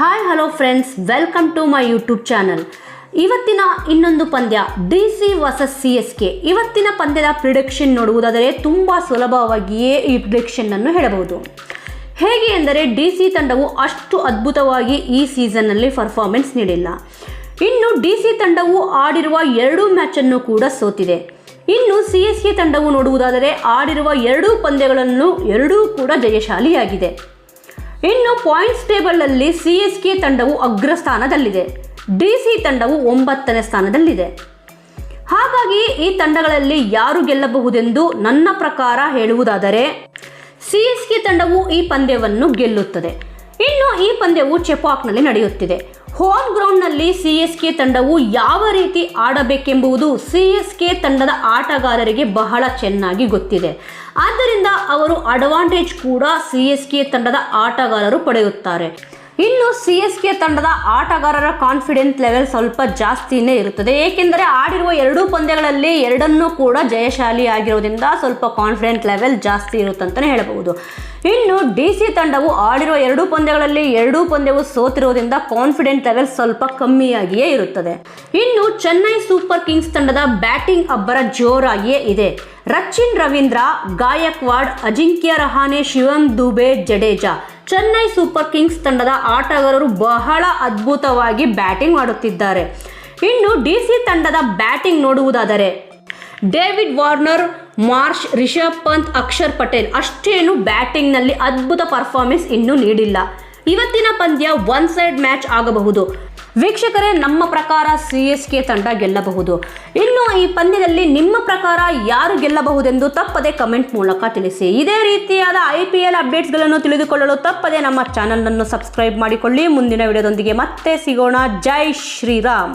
Hi hello friends welcome to my YouTube channel ಇವತ್ತಿನ ಇನ್ನೊಂದು ಪಂದ್ಯ D C versus C S K ಇವತ್ತಿನ ಪಂದ್ಯದ ಪ್ರಿಡಿಕ್ಷನ್ ನೋಡುವುದಾದರೆ ತುಂಬ ಸುಲಭವಾಗಿಯೇ ಈ ಪ್ರಿಡಿಕ್ಷನ್ನನ್ನು ಹೇಳಬಹುದು. ಹೇಗೆ ಎಂದರೆ ಡಿ ಸಿ ತಂಡವು ಅಷ್ಟು ಅದ್ಭುತವಾಗಿ ಈ ಸೀಸನ್ನಲ್ಲಿ ಪರ್ಫಾರ್ಮೆನ್ಸ್ ನೀಡಿಲ್ಲ. ಇನ್ನು ಡಿ ಸಿ ತಂಡವು ಆಡಿರುವ ಎರಡೂ ಮ್ಯಾಚನ್ನು ಕೂಡ ಸೋತಿದೆ. ಇನ್ನು ಸಿ ಎಸ್ ಕೆ ತಂಡವು ನೋಡುವುದಾದರೆ ಆಡಿರುವ ಎರಡೂ ಪಂದ್ಯಗಳನ್ನು ಎರಡೂ ಕೂಡ ಜಯಶಾಲಿಯಾಗಿದೆ. ಇನ್ನು ಪಾಯಿಂಟ್ಸ್ ಟೇಬಲಲ್ಲಿ ಸಿ ಎಸ್ ಕೆ ತಂಡವು ಅಗ್ರಸ್ಥಾನದಲ್ಲಿದೆ. ಡಿ ಸಿ ತಂಡವು ಒಂಬತ್ತನೇ ಸ್ಥಾನದಲ್ಲಿದೆ. ಹಾಗಾಗಿ ಈ ತಂಡಗಳಲ್ಲಿ ಯಾರು ಗೆಲ್ಲಬಹುದೆಂದು ನನ್ನ ಪ್ರಕಾರ ಹೇಳುವುದಾದರೆ ಸಿ ಎಸ್ ಕೆ ತಂಡವು ಈ ಪಂದ್ಯವನ್ನು ಗೆಲ್ಲುತ್ತದೆ. ಇನ್ನು ಈ ಪಂದ್ಯವು ಚೆಪಾಕ್ನಲ್ಲಿ ನಡೆಯುತ್ತಿದೆ. ಹೋಮ್ ಗ್ರೌಂಡ್ನಲ್ಲಿ ಸಿ ಎಸ್ ಕೆ ತಂಡವು ಯಾವ ರೀತಿ ಆಡಬೇಕೆಂಬುದು ಸಿ ಎಸ್ ಕೆ ತಂಡದ ಆಟಗಾರರಿಗೆ ಬಹಳ ಚೆನ್ನಾಗಿ ಗೊತ್ತಿದೆ. ಆದ್ದರಿಂದ ಅವರು ಅಡ್ವಾಂಟೇಜ್ ಕೂಡ ಸಿ ಎಸ್ ಕೆ ತಂಡದ ಆಟಗಾರರು ಪಡೆಯುತ್ತಾರೆ. ಇನ್ನು ಸಿ ಎಸ್ ಕೆ ತಂಡದ ಆಟಗಾರರ ಕಾನ್ಫಿಡೆನ್ಸ್ ಲೆವೆಲ್ ಸ್ವಲ್ಪ ಜಾಸ್ತಿನೇ ಇರುತ್ತದೆ. ಏಕೆಂದರೆ ಆಡಿರುವ ಎರಡೂ ಪಂದ್ಯಗಳಲ್ಲಿ ಎರಡನ್ನೂ ಕೂಡ ಜಯಶಾಲಿ ಆಗಿರೋದ್ರಿಂದ ಸ್ವಲ್ಪ ಕಾನ್ಫಿಡೆಂಟ್ ಲೆವೆಲ್ ಜಾಸ್ತಿ ಇರುತ್ತಂತಲೇ ಹೇಳಬಹುದು. ಇನ್ನು ಡಿ ಸಿ ತಂಡವು ಆಡಿರುವ ಎರಡೂ ಪಂದ್ಯಗಳಲ್ಲಿ ಎರಡೂ ಪಂದ್ಯವು ಸೋತಿರುವುದರಿಂದ ಕಾನ್ಫಿಡೆಂಟ್ ಲೆವೆಲ್ ಸ್ವಲ್ಪ ಕಮ್ಮಿಯಾಗಿಯೇ ಇರುತ್ತದೆ. ಇನ್ನು ಚೆನ್ನೈ ಸೂಪರ್ ಕಿಂಗ್ಸ್ ತಂಡದ ಬ್ಯಾಟಿಂಗ್ ಅಬ್ಬರ ಜೋರಾಗಿಯೇ ಇದೆ. ರಚಿನ್ ರವೀಂದ್ರ, ಗಾಯಕ್ವಾಡ್, ಅಜಿಂಕ್ಯ ರಹಾನೆ, ಶಿವಂ ದುಬೆ, ಜಡೇಜಾ ಚೆನ್ನೈ ಸೂಪರ್ ಕಿಂಗ್ಸ್ ತಂಡದ ಆಟಗಾರರು ಬಹಳ ಅದ್ಭುತವಾಗಿ ಬ್ಯಾಟಿಂಗ್ ಮಾಡುತ್ತಿದ್ದಾರೆ. ಇನ್ನು ಡಿ ಸಿ ತಂಡದ ಬ್ಯಾಟಿಂಗ್ ನೋಡುವುದಾದರೆ, David Warner, Marsh, Rishabh Pant, Axar Patel ಅಷ್ಟೇನು ಬ್ಯಾಟಿಂಗ್ನಲ್ಲಿ ಅದ್ಭುತ ಪರ್ಫಾರ್ಮೆನ್ಸ್ ಇನ್ನೂ ನೀಡಿಲ್ಲ. ಇವತ್ತಿನ ಪಂದ್ಯ ಒನ್ ಸೈಡ್ ಮ್ಯಾಚ್ ಆಗಬಹುದು. ವೀಕ್ಷಕರೇ, ನಮ್ಮ ಪ್ರಕಾರ ಸಿ ಎಸ್ ಕೆ ತಂಡ ಗೆಲ್ಲಬಹುದು. ಇನ್ನು ಈ ಪಂದ್ಯದಲ್ಲಿ ನಿಮ್ಮ ಪ್ರಕಾರ ಯಾರು ಗೆಲ್ಲಬಹುದೆಂದು ತಪ್ಪದೆ ಕಮೆಂಟ್ ಮೂಲಕ ತಿಳಿಸಿ. ಇದೇ ರೀತಿಯಾದ ಐ ಪಿ ಎಲ್ ಅಪ್ಡೇಟ್ಸ್ಗಳನ್ನು ತಿಳಿದುಕೊಳ್ಳಲು ತಪ್ಪದೆ ನಮ್ಮ ಚಾನಲನ್ನು ಸಬ್ಸ್ಕ್ರೈಬ್ ಮಾಡಿಕೊಳ್ಳಿ. ಮುಂದಿನ ವಿಡಿಯೋದೊಂದಿಗೆ ಮತ್ತೆ ಸಿಗೋಣ. ಜೈ ಶ್ರೀರಾಮ್.